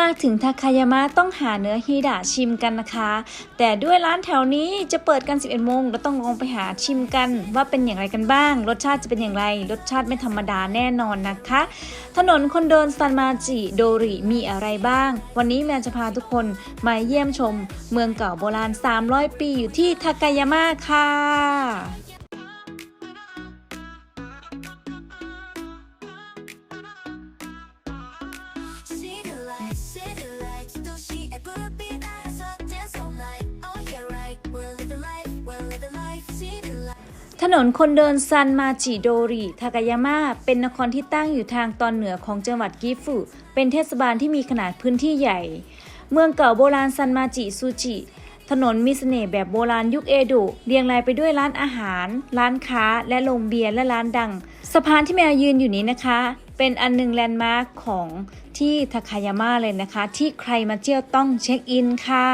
มาถึงทาคายามะต้องหาเนื้อฮิดะชิมกันนะคะ แต่ด้วยร้านแถวนี้จะเปิดกัน 11โมงเราต้องลองไปหาชิมกัน ว่าเป็นอย่างไรกันบ้าง รสชาติจะเป็นอย่างไร รสชาติไม่ธรรมดาแน่นอนนะคะ ถนนคนเดินซันมาจิโดริมีอะไรบ้าง วันนี้แมนจะพาทุกคนมาเยี่ยมชม เมืองเก่าโบราณ 300 ปีอยู่ที่ทากายามะค่ะ ถนนคนเดินซันมาจิโดริทากายามะเป็นนครที่ตั้งอยู่ทางตอนเหนือของจังหวัดกิฟุ เป็นเทศบาลที่มีขนาดพื้นที่ใหญ่ เมืองเก่าโบราณซันมาจิซูจิ ถนนมีเสน่ห์แบบโบราณยุคเอโดะเรียงรายไปด้วยร้านอาหาร ร้านค้า และโรงเบียร์และร้านดัง สะพานที่แมวยืนอยู่นี้นะคะ เป็นอันหนึ่งแลนด์มาร์คของที่ทาคายามะเลยนะคะ ที่ใครมาเที่ยวต้องเช็คอินค่ะ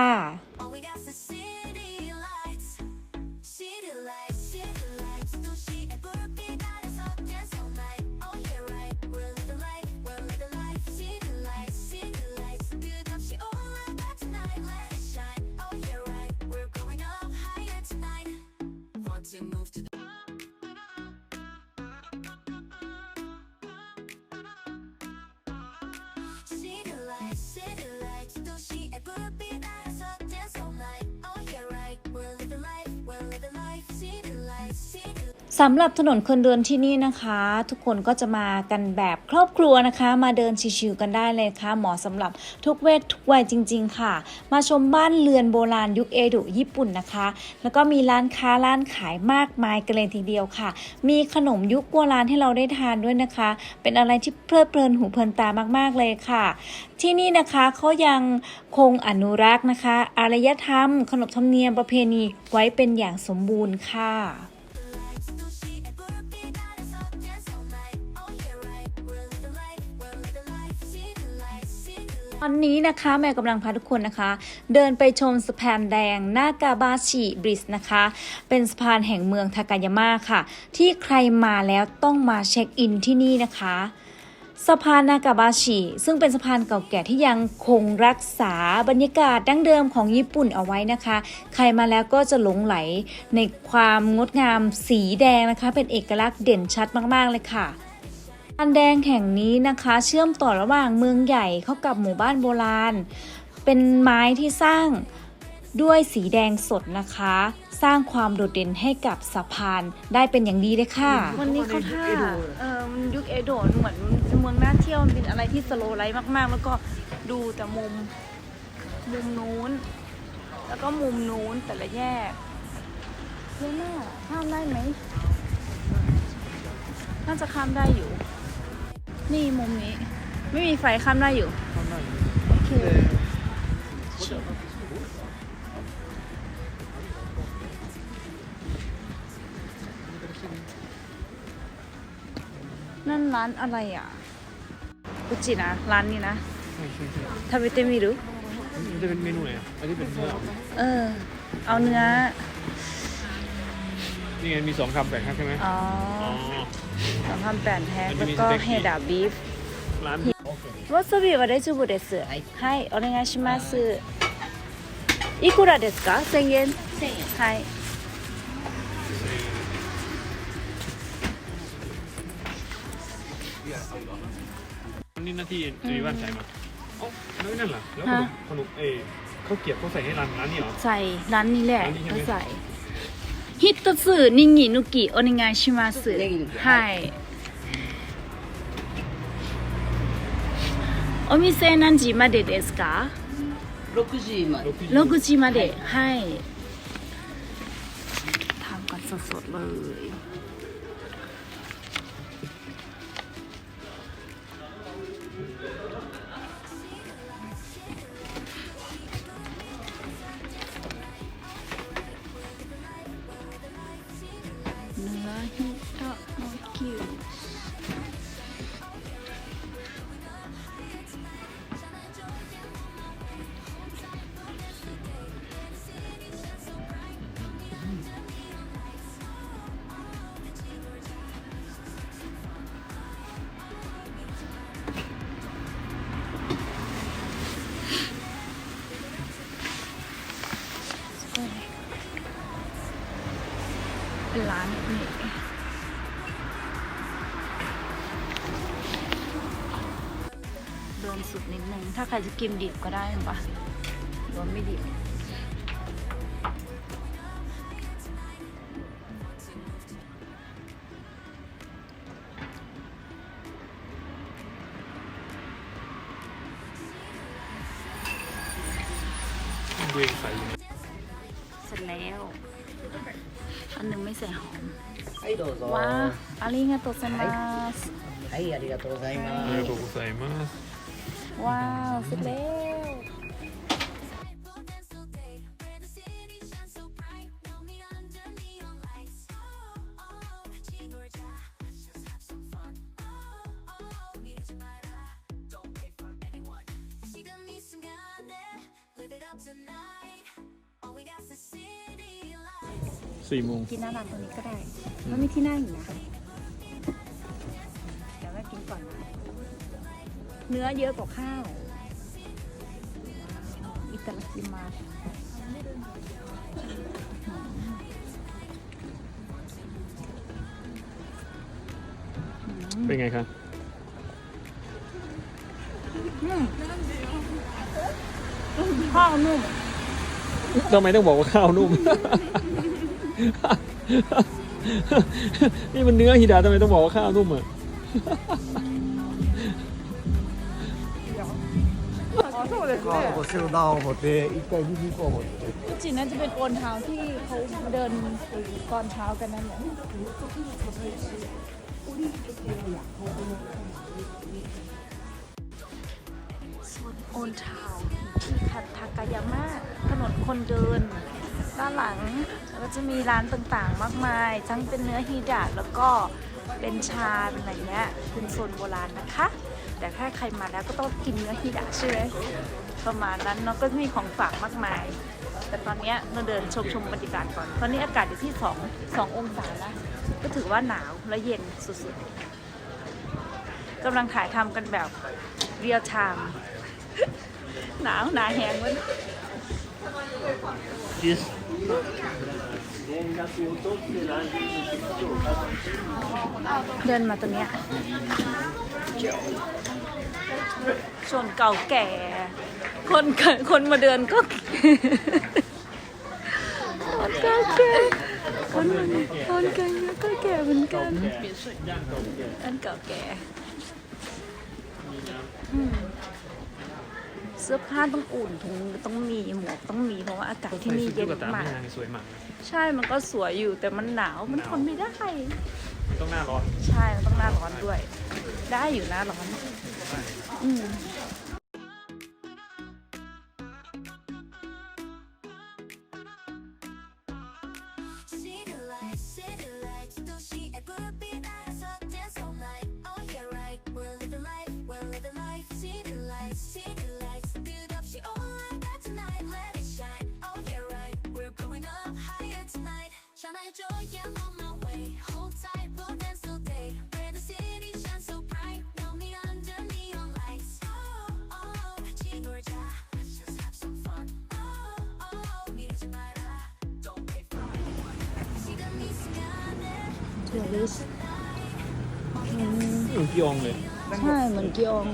to move to the สำหรับถนนคนเดินที่นี่นะคะ ทุกคนก็จะมากันแบบครอบครัวนะคะ มาเดินชิวๆกันได้เลยค่ะเหมาะสำหรับทุกเพศทุกวัยจริง ๆ ค่ะ มาชมบ้านเรือนโบราณยุคเอโดะญี่ปุ่นนะคะ แล้วก็มีร้านค้าร้านขายมากมายกันเลยทีเดียวค่ะ มีขนมยุคโบราณให้เราได้ทานด้วยนะคะ เป็นอะไรที่เพลิดเพลินหูเพลินตามากๆเลยค่ะ ที่นี่นะคะเขายังคงอนุรักษ์นะคะ อารยธรรม ขนบธรรมเนียมประเพณีไว้เป็นอย่างสมบูรณ์ค่ะ ตอนนี้นะคะแม่กำลังพาทุกคนนะคะ เดินไปชมสะพานแดงนากาบาชิบริดจ์นะคะ เป็นสะพานแห่งเมืองทากายาม่าค่ะ ที่ใครมาแล้วต้องมาเช็คอินที่นี่นะคะสะพานนากาบาชิซึ่งเป็นสะพานเก่าแก่ที่ยังคงรักษาบรรยากาศดั้งเดิมของญี่ปุ่นเอาไว้นะคะ ใครมาแล้วก็จะหลงไหลในความงดงามสีแดงนะคะ เป็นเอกลักษณ์เด่นชัดมากๆเลยค่ะ สะพานแดงแห่งนี้นะคะ เชื่อมต่อระหว่างเมืองใหญ่เข้ากับหมู่บ้านโบราณ เป็นไม้ที่สร้างด้วยสีแดงสดนะคะ สร้างความโดดเด่นให้กับสะพานได้เป็นอย่างดีเลยค่ะ วันนี้เขาท่าเออมันยุคเอโดะเหมือนเมืองน่าเที่ยวมันเป็นอะไรที่สโลว์ไลฟ์มากๆ แล้วก็ดูแต่มุมมุมนู้น แล้วก็มุมนู้นแต่ละแยกเยอะมากข้ามได้ไหมน่าจะข้ามได้อยู่ นี่มุมนี้ ไม่มีไฟข้ามได้อยู่ โอเค นั่นร้านอะไรอะกุจินะ ร้านนี้นะใช่ใช่ใช่ทาเบเตมิรุมันจะเป็นเมนูไหนอะอันนี้เป็นเนื้อเออ เอาเนื้อ นี่ไงมีสองคำแบ่งให้ใช่ไหม อ๋อ อ๋อ สองพันแปดแพ็ค มันจะ แล้ว มี ก็ สเต็ก เฮดาบีฟ ร้าน わさびは大丈夫です。はい、お願いします。いくらですか？千円。千円。はい。 นี่หน้าที่จะมีบ้านใส่มาเอ้าแล้วนั่นล่ะแล้วขนมขนมเอข้าวเกรี๊ยวเขาใส่ให้ร้านร้านนี้เหรอ ใส่ร้านนี้แหละ ร้าน นี้ใช่ไหม ก็ใส่一つネギ抜きお願いします。はい。お店何時までですか？ 6時まで 6時6時まで。はい。ทำกันสดๆเลย ร้านนี่เดินสุดนิดนึง ถ้าใครจะกินดิบก็ได้เห็นปะหรือว่าไม่ดิบตัวเองใส่อยู่เสร็จแล้ว อันหนึ่งไม่ใส่หอมว้าอาริงาโตเซมัสはいありがとうございあまりがすとうございますว้าวสร็จล้ to สี่โมงกินหน้าร้านตรงนี้ก็ได้มันมีที่นั่งอยู่นะเดี๋ยวแม่กินก่อนนะเนื้อเยอะกว่าข้าวว้าวอิตาลีมาสเป็นไงคะข้าวนุ่มทำไมต้องบอกว่าข้าวนุ่ม นี่มันเนื้อฮิดาทำไมต้องบอกว่าข้าวนุ่มอะข้าวเซลดาวหมดเลยอีกไก่ที่พี่โกหมดเลยจริงๆน่าจะเป็นโอนเท้าที่เขาเดินตอนเช้ากันนั่นแหละโซนโอนเท้าที่คัตทากายามะถนนคนเดิน ด้านหลังก็จะมีร้านต่างๆ มากมาย ทั้งเป็นเนื้อฮีดะแล้วก็เป็นชาเป็นอะไรเงี้ยเป็นโซนโบราณนะคะ แต่ถ้าใครมาแล้วก็ต้องกินเนื้อฮีดะใช่ไหมประมาณนั้นเนาะก็จะมีของฝากมากมาย แต่ตอนเนี้ยเราเดินชมชมบรรยากาศก่อน ตอนนี้อากาศอยู่ที่ 2 2 องศาแล้วก็ถือว่าหนาวและเย็นสุดๆกำลังถ่ายทำกันแบบเรียลไทม์หนาวหนาแหงเว้ยเดิน มาตรงนี้ยชนเก่าแก่คนคนมาเดินก็ คนเก่าแก่คนมาคนเก่ก็แก่เหมือนกันอันเก่าแก่ เสื้อผ้าต้องอุ่นถุงต้องมีหมวกต้องมีเพราะว่าอากาศที่นี่เย็นตุ๊กตามากแม่นางสวยมากนะใช่มันก็สวยอยู่แต่มันหนาวมันทนไม่ได้ต้องหน้าร้อน ใช่มันต้องหน้าร้อนด้วย ได้อยู่หน้าร้อนอืม going up higher tonight. Shine like joy, yeah, I'm on my way. Hold tight, we'll dance all day. Where the city shines so bright. No me under neon lights. Oh, oh, 지돌자. Let's just have some fun. Oh, oh, 미루지 마라. Don't wait for anyone. 지금 이 순간에 ทัวริส อยู่ที่องเลย ใช่เหมือนเกียง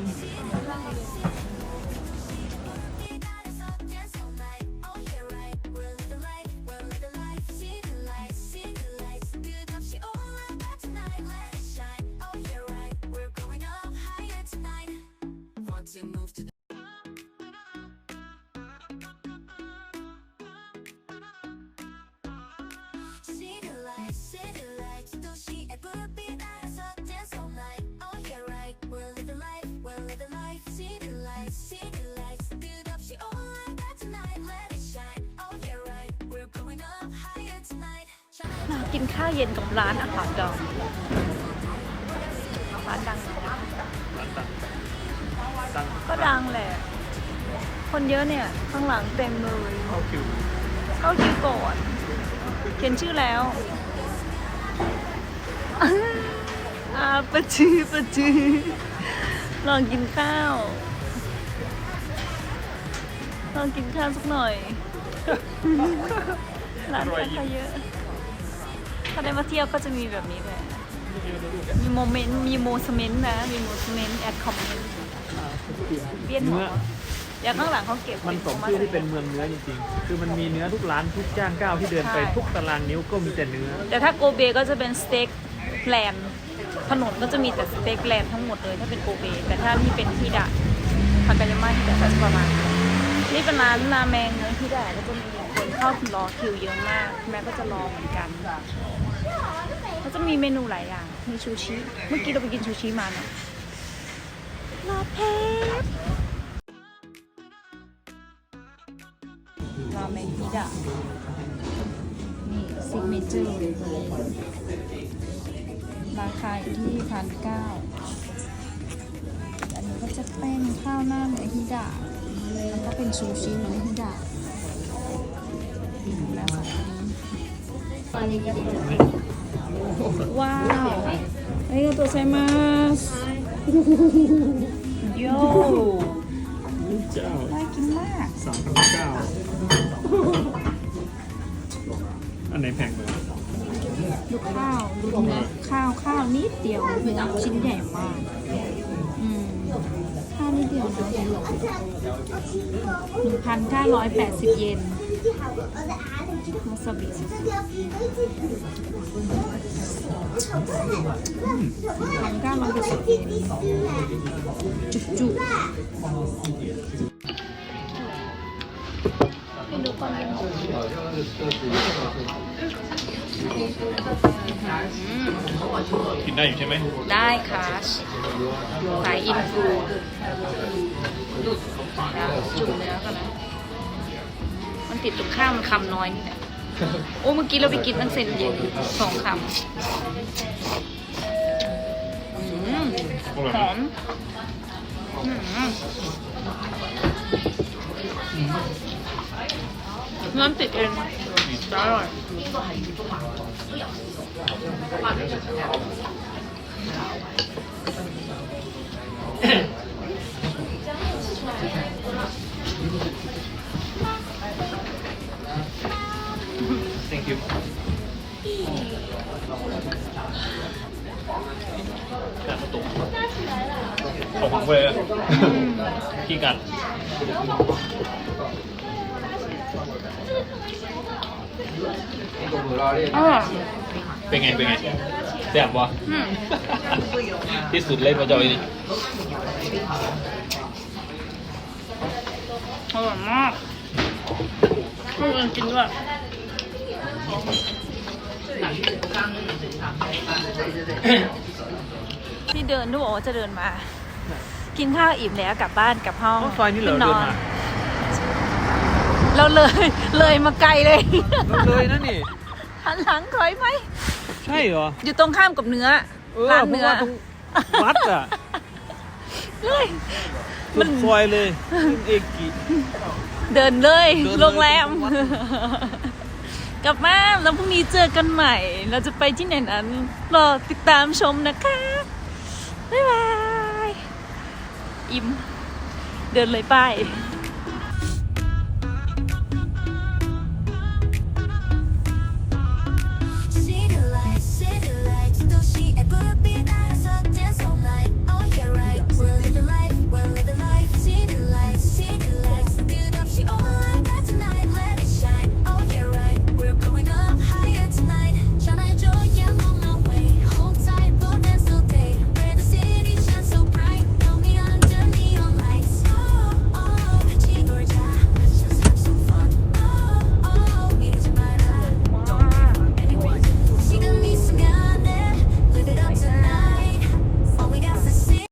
กินข้าวเย็นกับร้านอาหารดองร้านดังไหมร้านตังตังก็ดังแหละ คนเยอะเนี่ย ข้างหลังเต็มเลยเข้าคิวเข้าคิวก่อนเขียนชื่อแล้วอาปะจือปะจือลองกินข้าว ลองกินข้าวสักหน่อยร้านค้าเยอะ ถ้าได้มาเที่ยวก็จะมีแบบนี้เลยมีโมเมนต์ มีโมสเมนต์นะ มีโมสเมนต์แอดคอมเมนต์เวียนหัวอย่างข้างหลังเขาเก็บมันสมชื่อที่เป็นเมืองเนื้อจริงๆ คือมันมีเนื้อทุกร้านทุกจ้างก้าวที่เดินไปทุกตารางนิ้วก็มีแต่เนื้อ แต่ถ้าโกเบก็จะเป็นสเต็กแลนด์ถนนก็จะมีแต่สเต็กแลนด์ทั้งหมดเลยถ้าเป็นโกเบ แต่ถ้าที่เป็นฮิดะทากายาม่าฮิดะก็จะประมาณนี้นี่เป็นร้านราเมงเนื้อฮิดะก็จะมีคน เข้ารอคิวเยอะมาก แม่ก็จะรอเหมือนกันก็จะมีเมนูหลายอย่าง มีชูชิ เมื่อกี้เราไปกินชูชิมาเนาะรอเพชรราเมงฮิดะนี่ซิกเนเจอร์เลยตัวนี้ราคาอยู่ที่พันเก้าอันนี้ก็จะเป็นข้าวหน้าเนื้อฮิดะแล้วก็เป็นชูชิเนื้อฮิดะแล้ วค่ะอันนี้ว้าวありがとうございますโย เจ้า น่ากินมาก สามพันเก้าอันไหนแพงกว่า ดูข้าวดูเนื้อข้าวข้าวนิดเดียวเนื้อชิ้นใหญ่มาก อืมข้าวนิดเดียวนะหนึ่งพันเก้าร้อยแปดสิบเยน มาสบิสุดพันเก้าร้อยแปดสิบเยนจุกจุกให้ดูก่อนเลยกินได้อยู่ใช่ไหมได้ค่ะสายอินฟูจุ่มเนื้อกันนะมัน ติดตรงข้ามมันคำน้อยนี่แหละโอ้เมื่อกี้เราไปกินตั้งเซนเย็นสองคำอืมหอมอืมเนื้อติดเองอร่อย ของของเว้ยขี้กัดอร่อยเป็นไง เป็นไงแซ่บวะอืมที่สุดเลยพระเจ้านี่อร่อยมากให้เงินกินด้วยที่เดินทุกบอกว่าจะเดินมา กินข้าวอิ่มแล้วกลับบ้านกลับห้องซอยนี่เหรอขึ้เดินนมาเราเลยเลยมาไกลเลยเลยนะนี่ หันหลังถอยไหมใช่เหรอ อยู่ตรงข้ามกับเนื้อ เออร้านเพราะเนื้อว่าตรงวัดอะเลย มันซอยเลยเอกิ เดินเลยเดินเลยโรงแรมวัด กลับมาแล้วพรุ่งนี้เจอกันใหม่ เราจะไปที่ไหนนั้น รอติดตามชมนะคะ บ๊ายบาย อิ่ม เดินเลยไป